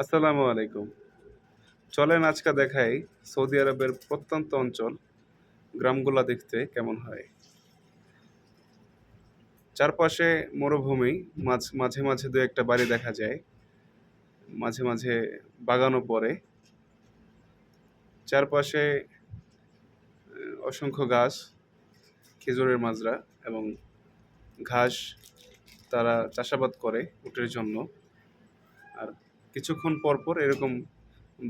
আসসালামু আলাইকুম। চলেন আজকে দেখাই সৌদি আরবের প্রত্যন্ত অঞ্চল, গ্রামগুলা দেখতে কেমন হয়। চারপাশে মরুভূমি, মাঝ, মাঝে মাঝে দু একটা বাড়ি দেখা যায়, মাঝে মাঝে বাগানও পড়ে। চারপাশে অসংখ্য গাছ, খেজুরের মাজরা এবং ঘাস তারা চাষাবাদ করে উটের জন্য। আর কিছুক্ষণ পর পর এরকম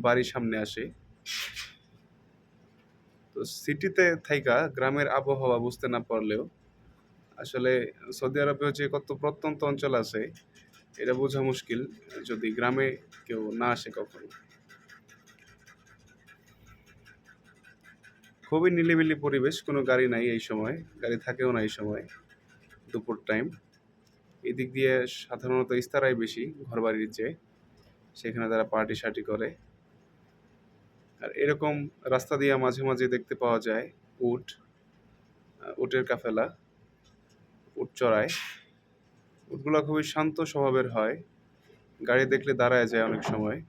বাড়ি সামনে আসে। তো সিটিতে থাইকা গ্রামের আবহাওয়া বুঝতে না পারলেও আসলে সৌদি আরবে যে কত প্রত্যন্ত অঞ্চল আছে, এটা বোঝা মুশকিল যদি গ্রামে কেউ না আসে কখনো। খুবই নিলিবিলি পরিবেশ, কোনো গাড়ি নাই এই সময়, গাড়ি থাকেও না এই সময়, দুপুর টাইম এদিক দিয়ে সাধারণত ইস্তারাই বেশি, ঘরবাড়ির চেয়ে। সেখানে তারা পার্টি শার্টি করে। আর এরকম রাস্তা দিয়ে মাঝে মাঝে দেখতে পাওয়া যায় উট উটের কাফেলা, উট চড়ায়। উটগুলো খুবই শান্ত স্বভাবের হয়। গাড়ি দেখলে দাঁড়ায় যায় অনেক সময়,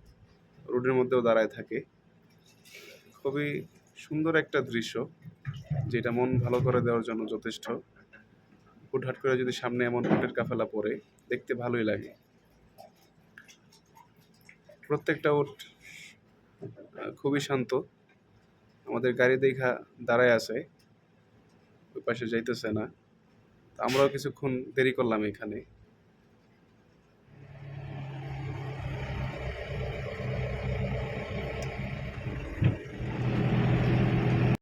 রোডের মধ্যেও দাঁড়ায় থাকে। খুবই সুন্দর একটা দৃশ্য, যেটা মন ভালো করে দেওয়ার জন্য যথেষ্ট। হুটহাট করে যদি সামনে এমন উটের কাফেলা পড়ে, দেখতে ভালোই লাগে। প্রত্যেকটা ওট খুবই শান্ত। আমাদের গাড়ি দেখা দাঁড়ায় আছে, ওই পাশে যাইতেছে না। তো আমরাও কিছুক্ষণ দেরি করলাম এখানে।